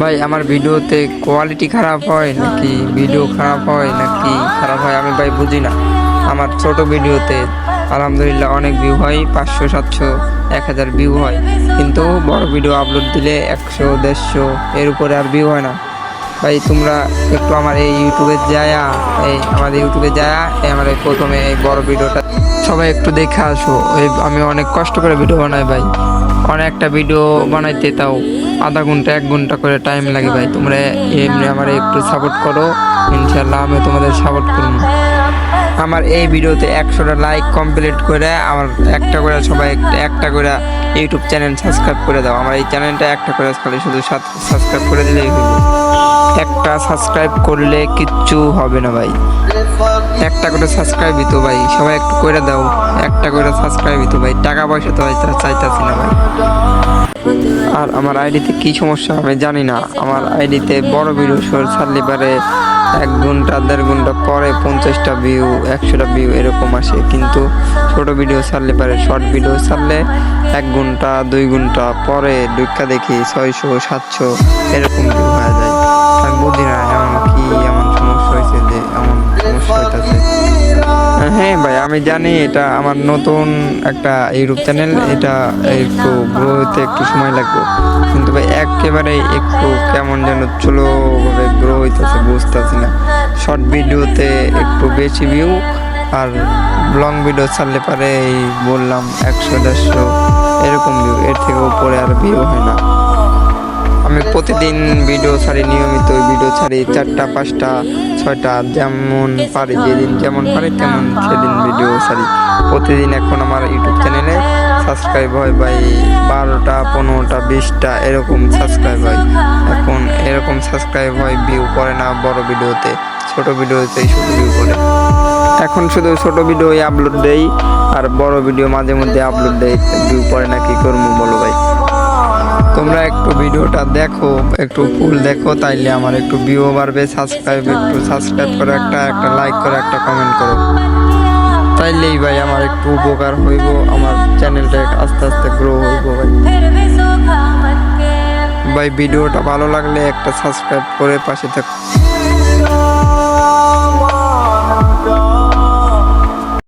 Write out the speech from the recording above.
ভাই, আমার ভিডিওতে কোয়ালিটি খারাপ হয় নাকি ভিডিও খারাপ হয় নাকি খারাপ হয় আমি ভাই বুঝি না। আমার ছোট ভিডিওতে আলহামদুলিল্লাহ অনেক ভিউ হয়, পাঁচশো, সাতশো, এক হাজার ভিউ হয়। কিন্তু বড় ভিডিও আপলোড দিলে একশো, দেড়শো, এর উপরে আর ভিউ হয় না। ভাই, তোমরা একটু আমার এই ইউটিউবে যায়া, এই আমাদের ইউটিউবে যায়া, এই আমার এই প্রথমে এই বড় ভিডিওটা সবাই একটু দেখে আসো। আমি অনেক কষ্ট করে ভিডিও বানাই ভাই। অনেকটা ভিডিও বানাইতে তাও আধা ঘণ্টা, এক ঘণ্টা করে টাইম লাগে ভাই। তোমরা এমনি আমার একটু সাপোর্ট করো। ইনশাল্লাহ আমি তোমাদের সাপোর্ট করব। আমার এই ভিডিওতে একশোটা লাইক কমপ্লিট করে আমার একটা করে সবাই একটা- একটা করে ইউটিউব চ্যানেল সাবস্ক্রাইব করে দাও। আমার এই চ্যানেলটা একটা করে খালি শুধু সাবস্ক্রাইব করে দিলেই একটা সাবস্ক্রাইব করলে কিচ্ছু হবে না ভাই। একটা করে সাবস্ক্রাইবই তো ভাই, সবাই একটু করে দাও, একটা করে সাবস্ক্রাইবই তো ভাই, টাকা পয়সা তো তারা চাইতাছি না ভাই। আর আমার আইডিতে কি সমস্যা আমি জানি না, আমার আইডিতে বড় ভিডিও শোর ছাড়লে পারে এক ঘণ্টা, দেড় ঘণ্টা পরে পঞ্চাশটা ভিউ একশোটা ভিউ এরকম আসে, কিন্তু ছোট ভিডিও ছাড়লে পারে শর্ট ভিডিও ছাড়লে এক ঘণ্টা, দুই ঘণ্টা পরে দুইটা দেখি ছয়শো, সাতশো, এরকম ভিউ হয়ে যায়। বুঝি না এমন কি, এমন সমস্যা হয়েছে যে এমন সমস্যা হ্যাঁ ভাই, আমি জানি এটা আমার নতুন একটা ইউটিউব চ্যানেল, এটা একটু গ্রো হতে একটু সময় লাগবে। কিন্তু ভাই একেবারে একটু কেমন যেন চলো ভাবে গ্রো হইতেছে, বুঝতেছি না। শর্ট ভিডিওতে একটু বেশি ভিউ আর লং ভিডিও ছাড়লে পারে এই বললাম একশো, দেড়শো, এরকম ভিউ এর থেকে উপরে আর ভিউ হয় না। আমি প্রতিদিন ভিডিও ছাড়ি, নিয়মিত ভিডিও ছাড়ি, চারটা, পাঁচটা, ছয়টা, যেমন পারি, যেদিন যেমন পারি, তেমন সেদিন ভিডিও ছাড়ি। প্রতিদিন এখন আমার ইউটিউব চ্যানেলে সাবস্ক্রাইব হয় ভাই বারোটা, পনেরোটা, বিশটা, এরকম সাবস্ক্রাইব হয়। এখন এরকম সাবস্ক্রাইব হয় ভিউ করে না বড় ভিডিওতে ছোট ভিডিওতেই শুধু ভিউ করে। এখন শুধু ছোট ভিডিওই আপলোড দেই, আর বড় ভিডিও মাঝে মধ্যে আপলোড দেই ভিউ পরে না কি করব বলো ভাই? তোমরা একটু ভিডিওটা দেখো, একটু ফুল দেখো, তাইলে আমার একটু ভিউ বাড়বে সাবস্ক্রাইব একটু সাবস্ক্রাইব করে, একটা একটা লাইক করে, একটা কমেন্ট করো। তাইলেই ভাই আমার একটু উপকার হইব, আমার চ্যানেলটা আস্তে আস্তে গ্রো হইব ভাই। ভাই, ভিডিওটা ভালো লাগলে একটা সাবস্ক্রাইব করে পাশে থাকো।